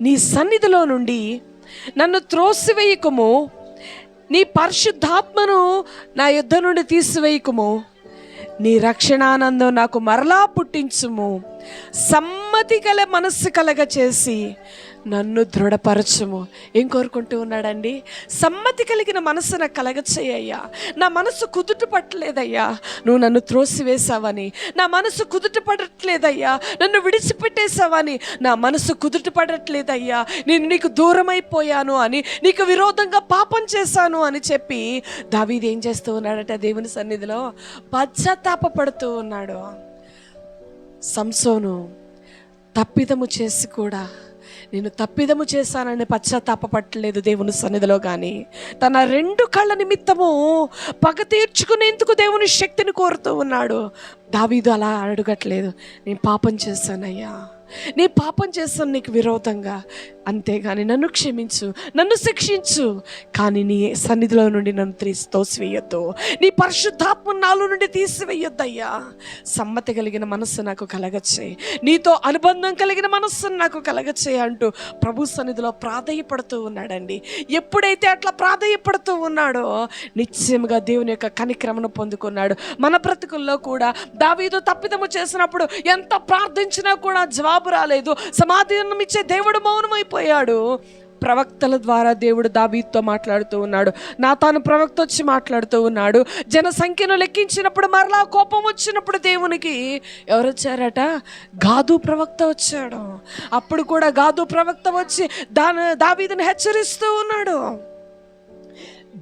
నీ సన్నిధిలో నుండి నన్ను త్రోసివేయకము. నీ పరిశుద్ధాత్మను నా యుద్ధ నుండి తీసివేయకము. నీ రక్షణానందం నాకు మరలా పుట్టించుము. సమ్మతి కల మనస్సు కలగ చేసి నన్ను దృఢపరచము. ఏం కోరుకుంటూ ఉన్నాడండి? సమ్మతి కలిగిన మనసు నాకు కలగచ్చేయ్యా నా మనసు కుదుట పట్టలేదయ్యా. నువ్వు నన్ను త్రోసివేశావని. నా మనసు కుదుట పడట్లేదయ్యా. నన్ను విడిచిపెట్టేశావని. నా మనసు కుదుట పడట్లేదయ్యా. నేను నీకు దూరమైపోయాను అని నీకు విరోధంగా పాపం చేశాను అని చెప్పి దావీది ఏం చేస్తూ ఉన్నాడట దేవుని సన్నిధిలో? పశ్చాత్తాపపడుతూ ఉన్నాడు. సంసోను తప్పిదము చేసి కూడా నేను తప్పిదము చేశానని పశ్చాత్తాపట్టలేదు దేవుని సన్నిధిలో కానీ తన రెండు కళ్ళ నిమిత్తము పగ తీర్చుకునేందుకు దేవుని శక్తిని కోరుతూ ఉన్నాడు. దావీదు అలా అడగట్లేదు నేను పాపం చేశానయ్యా. నీ పాపం చేస్తాను నీకు విరోధంగా. అంతేగాని నన్ను క్షమించు నన్ను శిక్షించు. కానీ నీ సన్నిధిలో నుండి నన్ను తీసి తోసివేయొద్దు నీ పరిశుద్ధాత్మ నాలో నుండి తీసివేయొద్దయ్యా. సమ్మతి కలిగిన మనస్సు నాకు కలగచ్చే నీతో అనుబంధం కలిగిన మనస్సును నాకు కలగచ్చే అంటూ ప్రభు సన్నిధిలో ప్రాధాయపడుతూ ఉన్నాడండి. ఎప్పుడైతే అట్లా ప్రాధాయపడుతూ ఉన్నాడో నిశ్చయముగా దేవుని యొక్క కనిక్రమను పొందుకున్నాడు. మన బ్రతుకుల్లో కూడా దావీదు తప్పిదము చేసినప్పుడు ఎంత ప్రార్థించినా కూడా జవాబు రాలేదు సమాధానం ఇచ్చే దేవుడు మౌనమైపోయాడు. ప్రవక్తల ద్వారా దేవుడు దాబీతో మాట్లాడుతూ ఉన్నాడు. నా తాను ప్రవక్త వచ్చి మాట్లాడుతూ ఉన్నాడు. జనసంఖ్యను లెక్కించినప్పుడు మరలా కోపం వచ్చినప్పుడు దేవునికి ఎవరు వచ్చారట? గాదు ప్రవక్త వచ్చాడు. అప్పుడు కూడా గాదు ప్రవక్త వచ్చి దాని దావీదుని హెచ్చరిస్తూ ఉన్నాడు.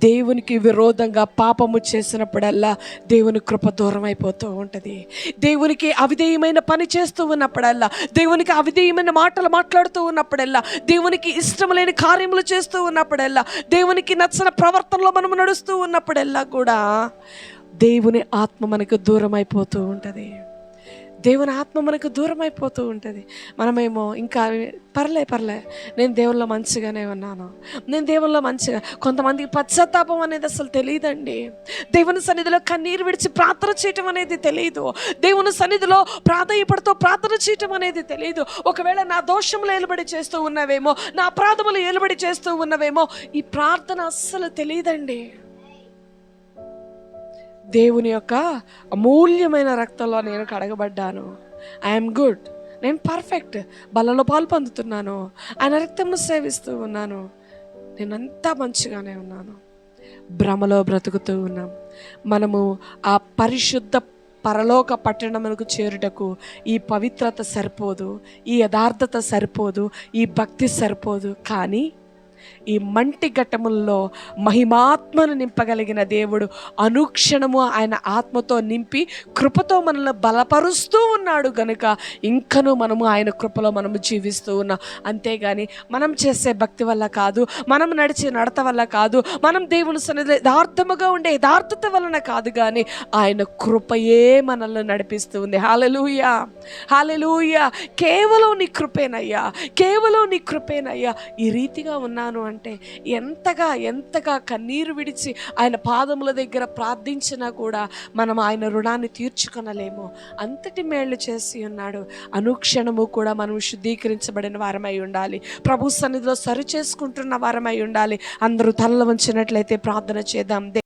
దేవునికి విరోధంగా పాపము చేసినప్పుడల్లా దేవుని కృప దూరం అయిపోతూ ఉంటుంది. దేవునికి అవిధేయమైన పని చేస్తూ ఉన్నప్పుడల్లా దేవునికి అవిధేయమైన మాటలు మాట్లాడుతూ ఉన్నప్పుడల్లా దేవునికి ఇష్టం లేని కార్యములు చేస్తూ ఉన్నప్పుడల్లా దేవునికి నచ్చిన ప్రవర్తనలో మనం నడుస్తూ ఉన్నప్పుడల్లా కూడా దేవుని ఆత్మ మనకు దూరం అయిపోతూ ఉంటుంది. దేవుని ఆత్మ మనకు దూరం అయిపోతూ ఉంటుంది. మనమేమో ఇంకా పర్లే పర్లే. నేను దేవుల్లో మంచిగానే ఉన్నాను. నేను దేవుల్లో మంచిగా కొంతమందికి పశ్చాత్తాపం అనేది అసలు తెలియదండి దేవుని సన్నిధిలో కన్నీరు విడిచి ప్రార్థన చేయటం అనేది తెలియదు దేవుని సన్నిధిలో ప్రాధాయపడుతూ ప్రార్థన చేయటం అనేది తెలియదు ఒకవేళ నా దోషములు ఏలుబడి చేస్తూ ఉన్నవేమో నా అపరాధములు ఏలుబడి చేస్తూ ఉన్నవేమో ఈ ప్రార్థన అస్సలు తెలియదండి దేవుని యొక్క అమూల్యమైన రక్తంలో నేను కడగబడ్డాను. ఐఎమ్ గుడ్ నేను పర్ఫెక్ట్ బలలో పాలు పొందుతున్నాను. ఆయన రక్తంను సేవిస్తూ ఉన్నాను. నేనంతా మంచిగానే ఉన్నాను. భ్రమలో బ్రతుకుతూ ఉన్నాం. మనము ఆ పరిశుద్ధ పరలోక పట్టణమునకు చేరుటకు ఈ పవిత్రత సరిపోదు ఈ యథార్థత సరిపోదు ఈ భక్తి సరిపోదు. కానీ ఈ మంటి ఘట్టముల్లో మహిమాత్మను నింపగలిగిన దేవుడు అనుక్షణము ఆయన ఆత్మతో నింపి కృపతో మనల్ని బలపరుస్తూ ఉన్నాడు గనుక ఇంకను మనము ఆయన కృపలో మనము జీవిస్తూ ఉన్నాం. అంతేగాని మనం చేసే భక్తి వల్ల కాదు మనం నడిచే నడత వల్ల కాదు మనం దేవుని సన్నిధి యథార్థముగా ఉండే యథార్థత వలన కాదు కానీ ఆయన కృపయే మనల్ని నడిపిస్తూ ఉంది. హాలెలూయా హాలెలూయా కేవలం నీ కృపేనయ్యా! కేవలం నీ కృపేనయ్యా! ఈ రీతిగా ఉన్నాను అంటే ఎంతగా ఎంతగా కన్నీరు విడిచి ఆయన పాదముల దగ్గర ప్రార్థించినా కూడా మనం ఆయన రుణాన్ని తీర్చుకొనలేము. అంతటి మేళ్ళు చేసి ఉన్నాడు. అనుక్షణము కూడా మనం శుద్ధీకరించబడిన వారమై ఉండాలి. ప్రభు సన్నిధిలో సరి చేసుకుంటున్న వారమై ఉండాలి. అందరూ తల్ల వంచినట్లయితే ప్రార్థన చేద్దాం.